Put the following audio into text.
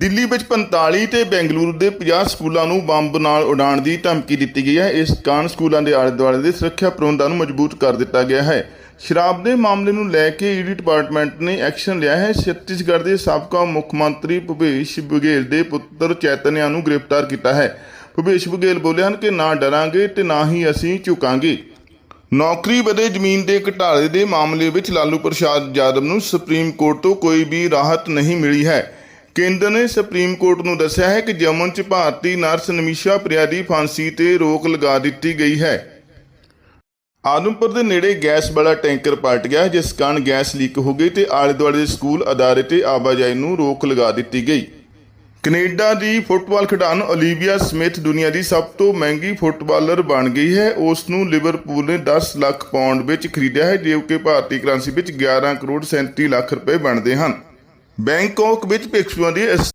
ਦਿੱਲੀ ਵਿੱਚ 45 ਤੇ ਬੈਂਗਲੁਰੂ ਦੇ 50 ਸਕੂਲਾਂ ਨੂੰ ਬੰਬ ਨਾਲ ਉਡਾਉਣ ਦੀ ਧਮਕੀ ਦਿੱਤੀ ਗਈ ਹੈ। ਇਸ ਕਾਰਨ ਸਕੂਲਾਂ ਦੇ ਆਲੇ ਦੁਆਲੇ ਦੇ ਸੁਰੱਖਿਆ ਪ੍ਰਬੰਧਾਂ ਨੂੰ ਮਜ਼ਬੂਤ ਕਰ ਦਿੱਤਾ ਗਿਆ ਹੈ। ਸ਼ਰਾਬ ਦੇ ਮਾਮਲੇ ਨੂੰ ਲੈ ਕੇ ਈਡੀ ਡਿਪਾਰਟਮੈਂਟ ਨੇ ਐਕਸ਼ਨ ਲਿਆ ਹੈ। ਛੱਤੀਸਗੜ੍ਹ ਦੇ ਸਾਬਕਾ ਮੁੱਖ ਮੰਤਰੀ ਭੁਪੇਸ਼ ਬਘੇਲ ਦੇ ਪੁੱਤਰ ਚੈਤਨਿਆ ਨੂੰ ਗ੍ਰਿਫਤਾਰ ਕੀਤਾ ਹੈ। ਭੁਪੇਸ਼ ਬਘੇਲ ਬੋਲੇ ਹਨ ਕਿ ਨਾ ਡਰਾਂਗੇ ਤੇ ਨਾ ਹੀ ਅਸੀਂ ਝੁਕਾਂਗੇ। ਨੌਕਰੀ ਬਦੇ ਜ਼ਮੀਨ ਦੇ ਘਟਾਲੇ ਦੇ ਮਾਮਲੇ ਵਿੱਚ ਲਾਲੂ ਪ੍ਰਸਾਦ ਯਾਦਵ ਨੂੰ ਸੁਪਰੀਮ ਕੋਰਟ ਤੋਂ ਕੋਈ ਵੀ ਰਾਹਤ ਨਹੀਂ ਮਿਲੀ ਹੈ। ਕੇਂਦਰ ਨੇ ਸੁਪਰੀਮ ਕੋਰਟ ਨੂੰ ਦੱਸਿਆ ਹੈ ਕਿ ਜਮਨ 'ਚ ਭਾਰਤੀ ਨਰਸ ਨਮੀਸ਼ਾ ਪ੍ਰਿਆ ਦੀ ਫਾਂਸੀ ਤੇ ਰੋਕ ਲਗਾ ਦਿੱਤੀ ਗਈ ਹੈ। ਆਦਮਪੁਰ ਦੇ ਨੇੜੇ ਗੈਸ ਵਾਲਾ ਟੈਂਕਰ ਪਲਟ ਗਿਆ, ਜਿਸ ਕਾਰਨ ਗੈਸ ਲੀਕ ਹੋ ਗਈ ਤੇ ਆਲੇ ਦੁਆਲੇ ਦੇ ਸਕੂਲ ਅਦਾਰੇ ਤੇ ਆਵਾਜਾਈ ਨੂੰ ਰੋਕ ਲਗਾ ਦਿੱਤੀ ਗਈ। ਕੈਨੇਡਾ ਦੀ ਫੁੱਟਬਾਲ ਖਿਡਾਰਨ ਓਲੀਵੀਆ ਸਮਿਥ ਦੁਨੀਆ ਦੀ ਸਭ ਤੋਂ ਮਹਿੰਗੀ ਫੁੱਟਬਾਲਰ ਬਣ ਗਈ ਹੈ। ਉਸ ਨੂੰ ਲਿਵਰਪੂਲ ਨੇ 10 ਲੱਖ ਪਾਉਂਡ ਵਿੱਚ ਖਰੀਦਿਆ ਹੈ, ਜੋ ਕਿ ਭਾਰਤੀ ਕਰੰਸੀ ਵਿੱਚ 11 ਕਰੋੜ 37 ਲੱਖ ਰੁਪਏ ਬਣਦੇ ਹਨ। ਬੈਂਕਾਕ ਵਿੱਚ ਭਿਕਸ਼ੂਆਂ ਦੀ ਇਸ